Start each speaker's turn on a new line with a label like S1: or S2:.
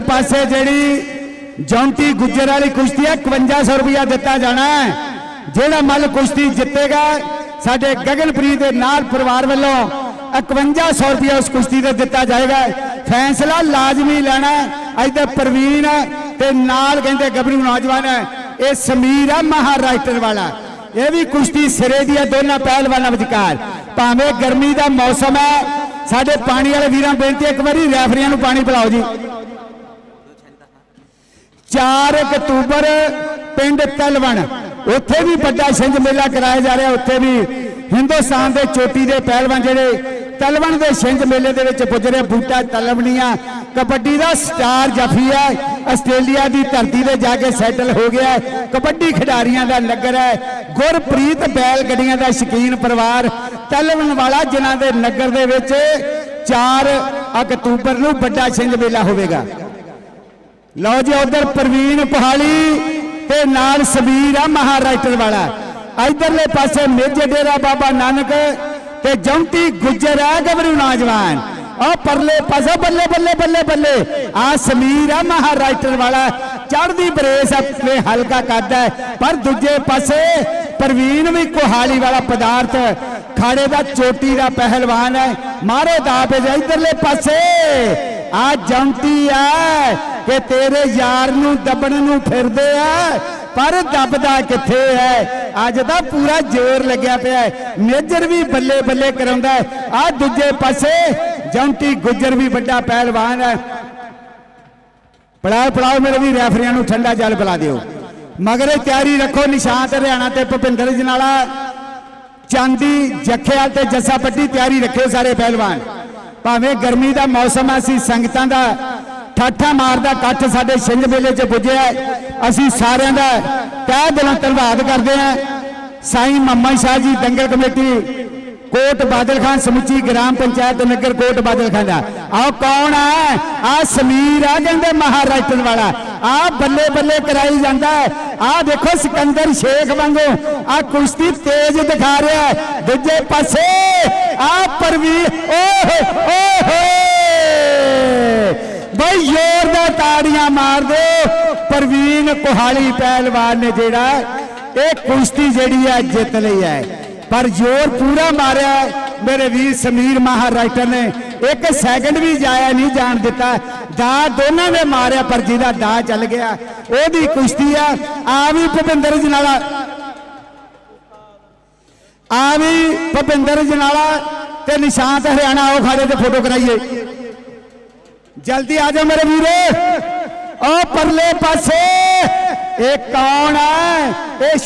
S1: ਪਰਲੇ ਪਾਸੇ ਜਿਹੜੀ ਜੌਂਟੀ ਗੁੱਜਰ ਵਾਲੀ ਕੁਸ਼ਤੀ ਹੈ 5100 ਰੁਪਇਆ ਦਿੱਤਾ ਜਾਣਾ ਹੈ। ਜਿਹੜਾ ਮੱਲ ਕੁਸ਼ਤੀ ਜਿੱਤੇਗਾ, ਸਾਡੇ ਗਗਨਪ੍ਰੀਤ ਦੇ ਨਾਲ ਪਰਿਵਾਰ ਵੱਲੋਂ 5100 ਰੁਪਇਆ ਉਸ ਕੁਸ਼ਤੀ ਤੇ ਦਿੱਤਾ ਜਾਏਗਾ। ਫੈਸਲਾ ਲਾਜ਼ਮੀ ਲੈਣਾ ਅੱਜ ਤੇ ਪ੍ਰਵੀਨ ਤੇ ਨਾਲ ਕਹਿੰਦੇ ਗੱਭਰੂ ਨੌਜਵਾਨ ਹੈ। ਇਹ ਸਮੀਰ ਹੈ ਮਹਾਰਾਸ਼ਟਰ ਵਾਲਾ। ਇਹ ਵੀ ਕੁਸ਼ਤੀ ਸਿਰੇ ਦੀ ਹੈ, ਦੋਨਾਂ ਪਹਿਲਵਾਨਾਂ ਵਿਚਕਾਰ। ਭਾਵੇਂ ਗਰਮੀ ਦਾ ਮੌਸਮ ਹੈ, ਸਾਡੇ ਪਾਣੀ ਵਾਲੇ ਵੀਰਾਂ ਬੇਨਤੀ ਇੱਕ ਵਾਰੀ ਰੈਫਰੀਆਂ ਨੂੰ ਪਾਣੀ ਪਿਲਾਓ ਜੀ। 4 ਅਕਤੂਬਰ ਪਿੰਡ ਤਲਵਣ। ਉੱਥੇ ਵੀ ਵੱਡਾ ਛਿੰਝ ਮੇਲਾ ਕਰਾਇਆ ਜਾ ਰਿਹਾ। ਉੱਥੇ ਵੀ ਹਿੰਦੁਸਤਾਨ ਦੇ ਚੋਟੀ ਦੇ ਪਹਿਲਵਾਨ ਜਿਹੜੇ ਤਲਵਣ ਦੇ ਛਿੰਝ ਮੇਲੇ ਦੇ ਵਿੱਚ ਪੁੱਜ ਰਹੇ ਬੂਟਾ ਤਲਵਣੀਆਂ, ਕਬੱਡੀ ਦਾ ਸਟਾਰ ਜਫੀ ਹੈ। ਆਸਟ੍ਰੇਲੀਆ ਦੀ ਧਰਤੀ ਤੇ ਜਾ ਕੇ ਸੈਟਲ ਹੋ ਗਿਆ ਕਬੱਡੀ ਖਿਡਾਰੀਆਂ ਦਾ ਨਗਰ ਹੈ। ਗੁਰਪ੍ਰੀਤ ਬੈਲ ਗੱਡੀਆਂ ਦਾ ਸ਼ਕੀਨ ਪਰਿਵਾਰ ਤਲਵਣ ਵਾਲਾ, ਜਿਨ੍ਹਾਂ ਦੇ ਨਗਰ ਦੇ ਵਿੱਚ 4 ਅਕਤੂਬਰ ਨੂੰ ਵੱਡਾ ਛਿੰਝ ਮੇਲਾ ਹੋਵੇਗਾ। ਲਓ ਜੀ ਉਧਰ ਪ੍ਰਵੀਨ ਪਹਾੜੀ ਤੇ ਨਾਲ ਸਬੀਰ ਆ ਮਹਾਰਾਸ਼ਟਰ ਵਾਲਾ। ਇਧਰਲੇ ਪਾਸੇ ਮੇਜੇ ਡੇਰਾ ਬਾਬਾ ਨਾਨਕ ਤੇ ਜੌਂਟੀ ਗੁੱਜਰ ਆ ਗੱਭਰੂ ਨੌਜਵਾਨ। ਆ ਪਰਲੇ ਪਾਸੇ ਬੱਲੇ ਬੱਲੇ ਬੱਲੇ ਬੱਲੇ ਆ ਸਮੀਰ ਆ ਮਹਾਰਾਸ਼ਟਰ ਵਾਲਾ। ਚੜਦੀ ਬਰੇਸ ਆਪਣੇ ਹਲਕਾ ਕਰਦਾ ਪਰ ਦੂਜੇ ਪਾਸੇ ਪ੍ਰਵੀਨ ਵੀ ਕੋਹਾਲੀ ਵਾਲਾ ਪਦਾਰਥ, ਖਾੜੇ ਦਾ ਚੋਟੀ ਦਾ ਪਹਿਲਵਾਨ ਹੈ। ਮਾਰੋ ਦਾਪੇ ਇਧਰਲੇ ਪਾਸੇ ਆ ਜੰਤੀ ਆ ਕਿ ਤੇਰੇ ਯਾਰ ਨੂੰ ਦੱਬਣ ਨੂੰ ਫਿਰਦੇ ਆ ਪਰ ਦੱਬਦਾ ਕਿੱਥੇ ਹੈ ਅੱਜ ਤਾਂ ਪੂਰਾ ਜ਼ੋਰ ਲੱਗਿਆ ਪਿਆ ਹੈ ਮੇਜਰ ਵੀ ਬੱਲੇ ਬੱਲੇ ਕਰਾਉਂਦਾ ਆ ਦੂਜੇ ਪਾਸੇ ਜੰਤੀ ਗੁੱਜਰ ਵੀ ਵੱਡਾ ਪਹਿਲਵਾਨ ਹੈ ਪੜਾਓ ਪੜਾਓ ਮੇਰੇ ਵੀ ਰੈਫਰੀਆਂ ਨੂੰ ਠੰਡਾ ਜਲ ਪਿਲਾ ਦਿਓ। ਮਗਰੇ ਤਿਆਰੀ ਰੱਖੋ, ਨਿਸ਼ਾਨ ਹਰਿਆਣਾ ਤੇ ਭੁਪਿੰਦਰ ਜਨਾਲਾ ਚਾਂਦੀ ਜੱਖੇਵਾਲ ਤੇ ਜੱਸਾ ਪੱਟੀ ਤਿਆਰੀ ਰੱਖਿਓ ਸਾਰੇ ਪਹਿਲਵਾਨ। ਭਾਵੇਂ ਗਰਮੀ ਦਾ ਮੌਸਮ ਹੈ ਅਸੀਂ ਸੰਗਤਾਂ ਦਾ ਠਾਠਾ ਮਾਰਦਾ ਇਕੱਠ ਸਾਡੇ ਛਿੰਝ ਮੇਲੇ 'ਚ ਪੁੱਜਿਆ ਅਸੀਂ ਸਾਰਿਆਂ ਦਾ ਤਹਿ ਦਿਲੋਂ ਧੰਨਵਾਦ ਕਰਦੇ ਹਾਂ। ਸਾਈਂ ਮੰਮਾ ਸ਼ਾਹ ਜੀ, ਦੰਗਲ ਕਮੇਟੀ, ਕੋਟ ਬਾਦਲ ਖਾਨ ਸਮੁੱਚੀ ਗ੍ਰਾਮ ਪੰਚਾਇਤ ਨਗਰ ਕੋਟ ਬਾਦਲ ਖਾਨ ਦਾ। ਆਹ ਕੌਣ ਹੈ ਆ ਸਮੀਰ ਆ ਕਹਿੰਦੇ ਮਹਾਰਾਸ਼ਟਰ ਵਾਲਾ। ਆ ਬੱਲੇ ਬੱਲੇ ਕਰਾਈ ਜਾਂਦਾ ਆ ਦੇਖੋ ਸਿਕੰਦਰ ਸ਼ੇਖ ਵਾਂਗੂ ਆ ਕੁਸ਼ਤੀ ਤੇਜ਼ ਦਿਖਾ ਰਿਹਾ ਦੂਜੇ ਪਾਸੇ ਆ ਪਰਵੀ ਓਹ ਓਹ। ਬਈ ਜ਼ੋਰ ਦਾ ਤਾੜੀਆਂ ਮਾਰ ਦਿਓ। ਪ੍ਰਵੀਨ ਕੋਹਾਲੀ ਪਹਿਲਵਾਨ ਨੇ ਜਿਹੜਾ, ਇਹ ਕੁਸ਼ਤੀ ਜਿਹੜੀ ਹੈ ਜਿੱਤ ਲਈ ਹੈ। ਪਰ ਜ਼ੋਰ ਪੂਰਾ ਮਾਰਿਆ ਮੇਰੇ ਵੀਰ ਸਮੀਰ ਮਹਾਰਾਸ਼ਟਰ ਨੇ। ਇੱਕ ਸੈਕਿੰਡ ਵੀ ਜਾਇਆ ਨਹੀਂ ਜਾਣ ਦਿੱਤਾ। ਦਾ ਦੋਨਾਂ ਨੇ ਮਾਰਿਆ, ਪਰ ਜਿਹਦਾ ਦਾ ਚੱਲ ਗਿਆ, ਉਹਦੀ ਕੁਸ਼ਤੀ ਆ। ਆ ਵੀ ਭੁਪਿੰਦਰ ਜਨਾਲਾ ਆ ਵੀ ਭੁਪਿੰਦਰ ਜਨਾਲਾ ਤੇ ਨਿਸ਼ਾਂਤ ਹਰਿਆਣਾ ਆਓ ਖਾੜੇ ਤੇ ਫੋਟੋ ਕਰਾਈਏ। ਜਲਦੀ ਆ ਜਾਓ ਮੇਰੇ ਵੀਰੇ। ਉਹ ਪਰਲੇ ਪਾਸੇ। ਇਹ ਕੌਣ ਹੈ? ਇਹ